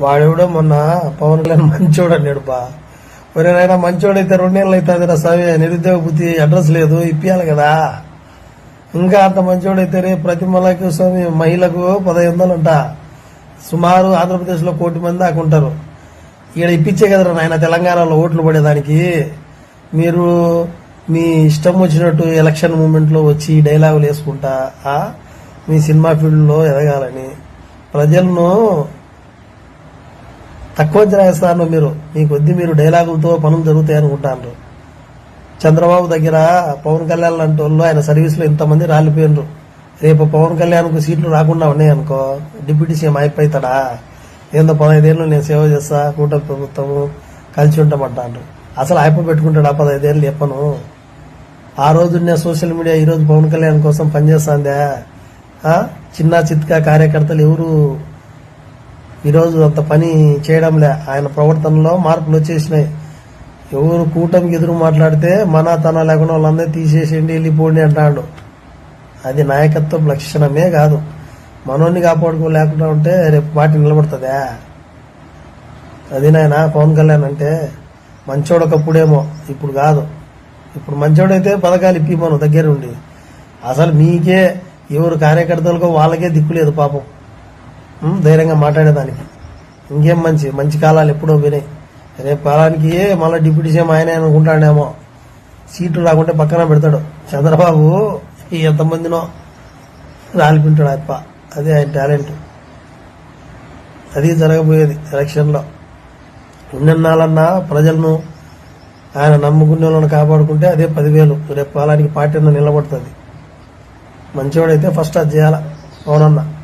వాడెవడో మొన్న పవన్ కళ్యాణ్ మంచోడు అన్నాడు బా. ఎవరైనా మంచోడైతే రెండేళ్ళు అవుతుంది రా సవే నిరుద్యోగ బుద్ధి అడ్రస్ లేదు ఇప్పియాలి కదా. ఇంకా అంత మంచోడైతే రే ప్రతి మలకి స్వామి మహిళకు పదహైదు వందలు అంట సుమారు ఆంధ్రప్రదేశ్లో కోటి మంది దాకా ఉంటారు. ఇక్కడ ఇప్పించే కదరా నాయన తెలంగాణలో ఓట్లు పడేదానికి. మీరు మీ ఇష్టం వచ్చినట్టు ఎలక్షన్ మూమెంట్లో వచ్చి డైలాగులు వేసుకుంటా మీ సినిమా ఫీల్డ్లో ఎదగాలని. ప్రజలను తక్కువ అంచనా వేస్తారు మీరు మీ కొద్ది మీరు డైలాగులతో పనులు జరుగుతాయి అనుకుంటాను చంద్రబాబు దగ్గర పవన్ కళ్యాణ్ లాంటి వాళ్ళు ఆయన సర్వీస్లో ఇంతమంది రాలిపోయినరు. రేపు పవన్ కళ్యాణ్కు సీట్లు రాకుండా ఉన్నాయి అనుకో డిప్యూటీ సీఎం అయిపోతాడా? ఏందో పదహైదేళ్ళు నేను సేవ చేస్తా కూటమి ప్రభుత్వము కలిసి ఉంటామంటాను అసలు అయిపో పెట్టుకుంటాడా పదహైదేళ్ళు చెప్పను. ఆ రోజు నేను సోషల్ మీడియా ఈరోజు పవన్ కళ్యాణ్ కోసం పనిచేస్తాందా. చిన్న చిత్కా కార్యకర్తలు ఎవరు ఈరోజు అంత పని చేయడంలే. ఆయన ప్రవర్తనలో మార్పులు వచ్చేసినాయి. ఎవరు కూటమికి ఎదురు మాట్లాడితే మన తన లేకుండా వాళ్ళందరూ తీసేసేయండి వెళ్ళిపోండి అంటాడు. అది నాయకత్వం లక్షణమే కాదు. మనోన్ని కాపాడుకో లేకుండా ఉంటే రేపు పార్టీ నిలబడుతుందా? అది నాయన పవన్ కళ్యాణ్ అంటే మంచోడు ఒకప్పుడేమో ఇప్పుడు కాదు. ఇప్పుడు మంచోడైతే పథకాలు ఇప్పి మనం దగ్గర ఉండి అసలు మీకే ఎవరు కార్యకర్తలకో వాళ్ళకే దిక్కులేదు పాపం. ధైర్యంగా మాట్లాడేదానికి. ఇంకేం మంచి? మంచి కాలాలు ఎప్పుడో పోయినాయి రేపు కాలానికి మళ్ళీ డిప్యూటీ సీఎం ఆయన అనుకుంటాడేమో. సీట్లు రాకుంటే పక్కన పెడతాడు. చంద్రబాబు ఎంతమందినో రాలిపింటాడు అప్ప అదే ఆయన టాలెంట్. అది జరగబోయేది ఎలక్షన్లో. ఉన్నన్నాళ్ళన్నా ప్రజలను ఆయన నమ్ముకునే వాళ్ళని కాపాడుకుంటే అదే పదివేలు. రేపు కాలానికి పార్టీ నిలబడుతుంది. మంచివాడైతే ఫస్ట్ అది చేయాలా. అవునన్నా.